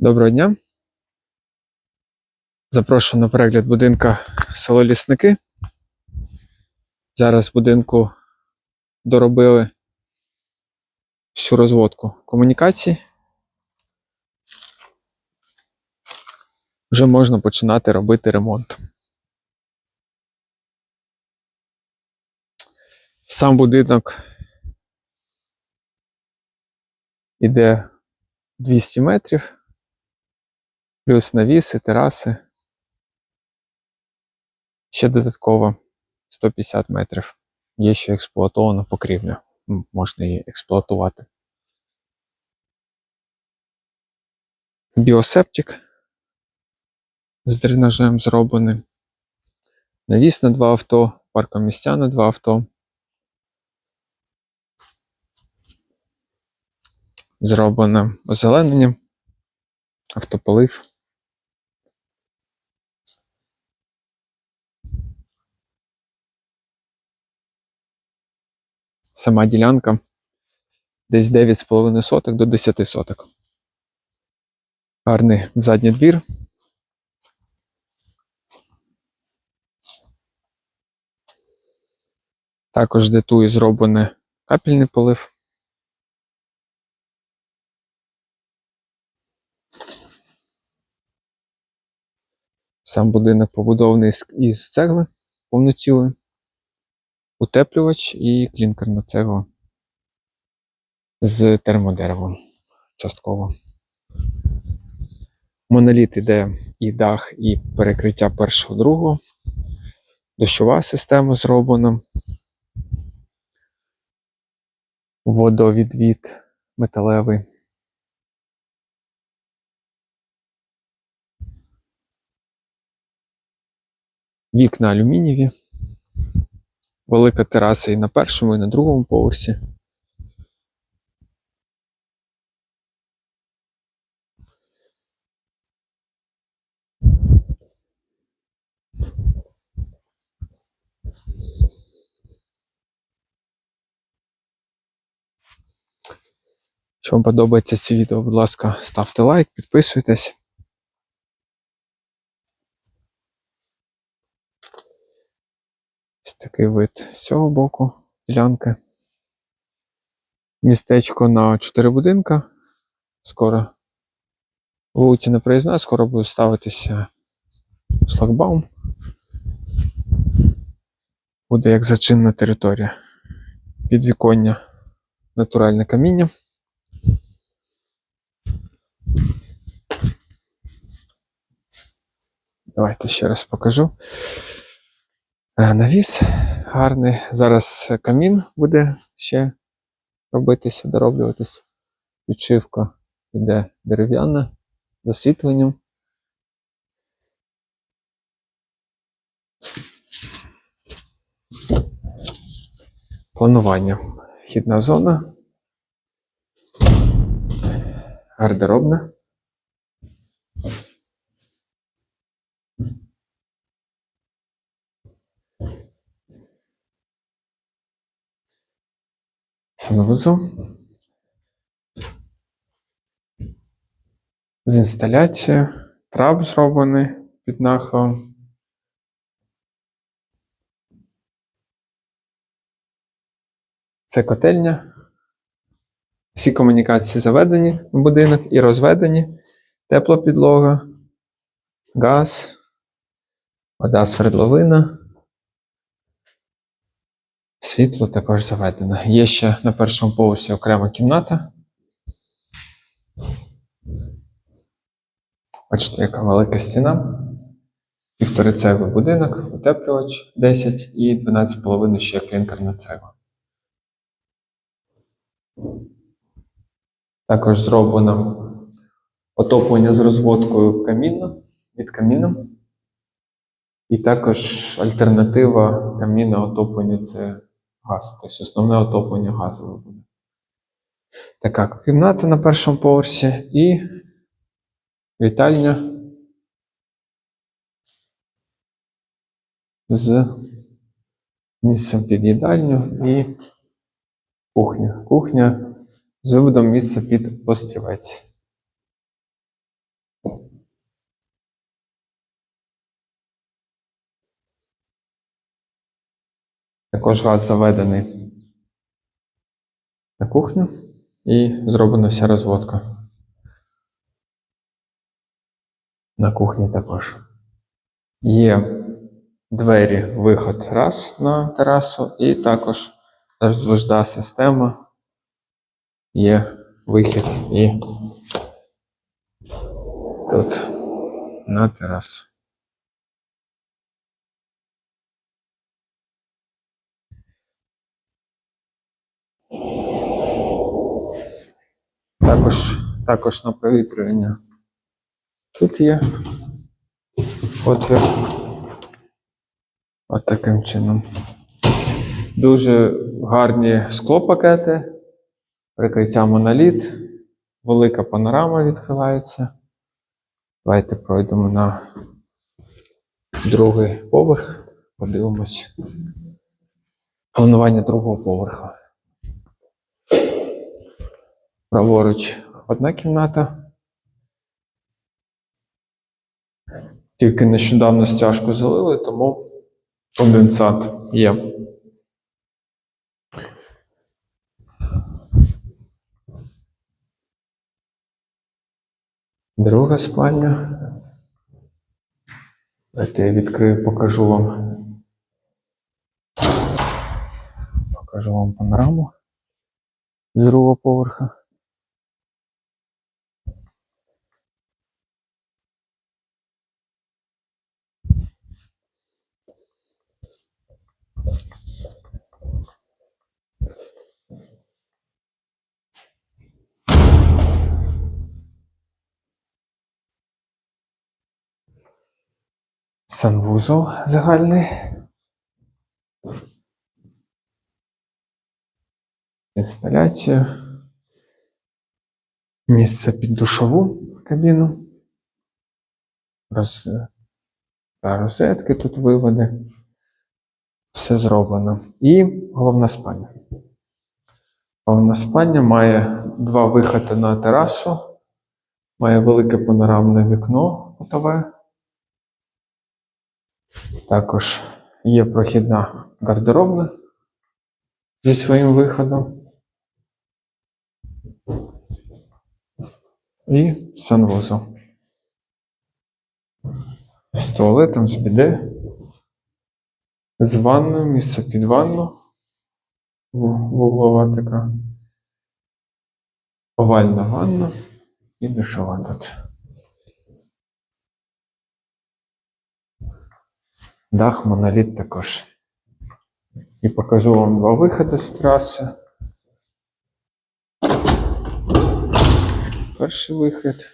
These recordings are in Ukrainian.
Доброго дня. Запрошую на перегляд будинка село Лісники. Зараз будинку доробили всю розводку комунікацій. Вже можна починати робити ремонт. Сам будинок іде 200 метрів плюс навіси, тераси. Ще додатково 150 метрів. Є ще експлуатована покрівля. Можна її експлуатувати. Біосептик з дренажем зроблений. Навіс на два авто, паркомістя на два авто. Зроблено озеленення, автополив. Сама ділянка десь 9,5 соток до 10 соток. Гарний задній двір. Також детую зроблений капельний полив. Сам будинок побудований із цегли повноцілий, утеплювач і клінкерна цегла з термодеревом частково. Моноліт іде і дах, і перекриття першого другого. Дощова система зроблена. Водовідвід металевий. Вікна алюмінієві. Велика тераса і на першому, і на другому поверсі. Якщо вам подобається це відео, будь ласка, ставте лайк, підписуйтесь. Такий вид з цього боку ділянки. Містечко на 4 будинка. Скоро вулиця не проїзна, скоро буде ставитися шлагбаум. Буде як зачинна територія. Підвіконня натуральне каміння. Давайте ще раз покажу. Е, Навіс гарний. Зараз камін буде ще робитися, дороблюватись. Підшивка йде дерев'яна з освітленням. Планування. Вхідна зона. Гардеробна. Санвузол з інсталяцією, трап зроблений під нахилом. Це котельня. Всі комунікації заведені в будинок і розведені. Тепла підлога, газ, вода свердловина. Світло також заведено. Є ще на першому поверсі окрема кімната. Бачите, яка велика стіна. Півторицевий будинок, утеплювач 10 і 12,5 ще клінкерна цегла. Також зроблено отоплення з розводкою каміна від каміна. І також альтернатива камінна отоплення це газ. Тобто основне отоплення газове буде. Така кімната на першому поверсі і вітальня з місцем під їдальню і кухня. Кухня з виводом місця під острівець. Також газ заведений на кухню і зроблена вся розводка. На кухні також. Є двері, виход раз на терасу, і також розвожда система. Є вихід і тут на терасу. Також, також на провітрювання. Тут є отвір. От таким чином. Дуже гарні склопакети, прикриття моноліт, велика панорама відкривається. Давайте пройдемо на другий поверх, подивимось. Планування другого поверху. Праворуч одна кімната. Тільки нещодавно стяжку залили, тому конденсат є. Друга спальня. Давайте я відкрию, покажу вам. Покажу вам панораму з другого поверха. Санвузол загальний. Інсталяцію. Місце під душову кабіну. Роз... Розетки тут виводи. Все зроблено. І головна спальня. Головна спальня має два виходи на терасу, має велике панорамне вікно готове. Також є прохідна гардеробна зі своїм виходом. І санвузол. З туалетом, з біде, з ванною, місце під ванну. Вуглова така. Овальна ванна і душова тут. Дах, моноліт також. І покажу вам два виходи з траси. Перший вихід.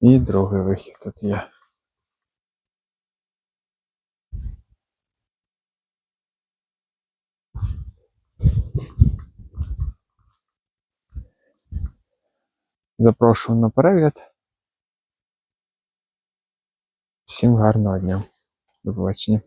І другий вихід тут є. Запрошую на перегляд. Всім гарного дня. До побачення.